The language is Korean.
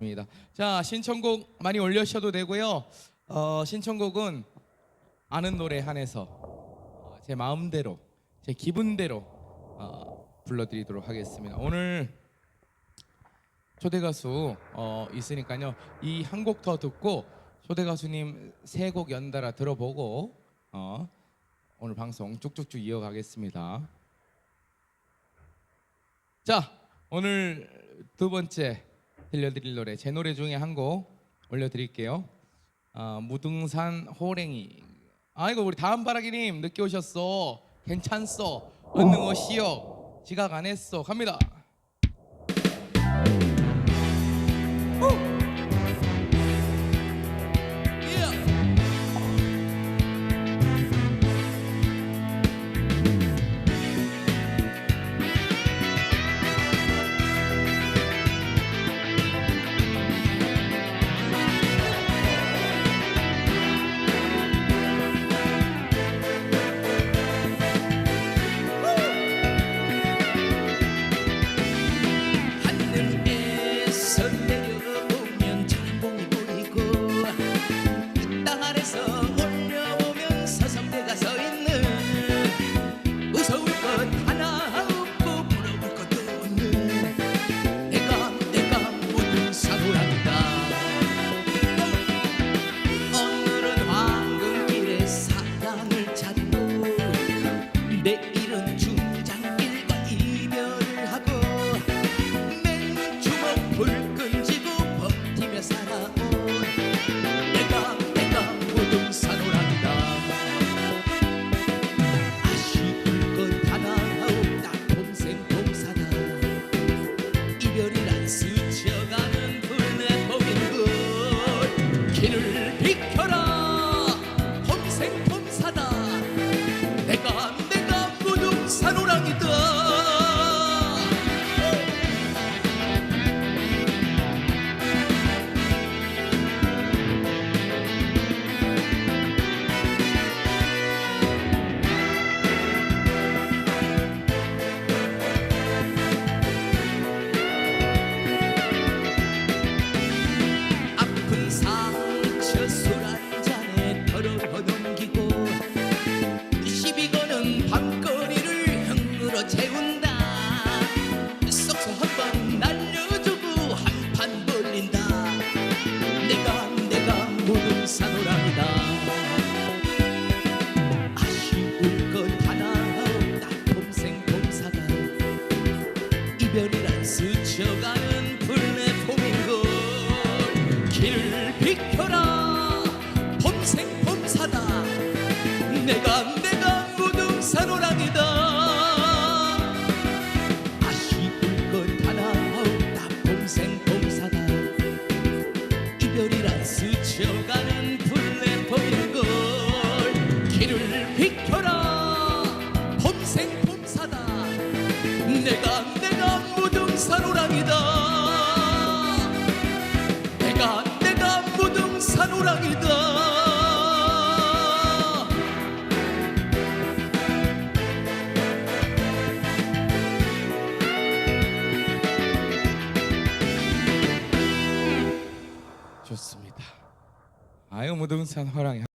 입니다. 자 신청곡 많이 올려주셔도 되고요. 어, 신청곡은 아는 노래 한해서 어, 제 마음대로 제 기분대로 어, 불러드리도록 하겠습니다. 오늘 초대 가수 어, 있으니까요. 이 한 곡 더 듣고 초대 가수님 세 곡 연달아 들어보고 어, 오늘 방송 쭉쭉쭉 이어가겠습니다. 자 오늘 두 번째 들려드릴 노래 제 노래 중에 한 곡 올려드릴게요. 아, 무등산 호랭이. 아이고 우리 다음 바라기님 늦게 오셨어. 괜찮소. 얼른 오시오. 지각 안 했어. 갑니다. 예. 내가 아유 무등산 호랑이.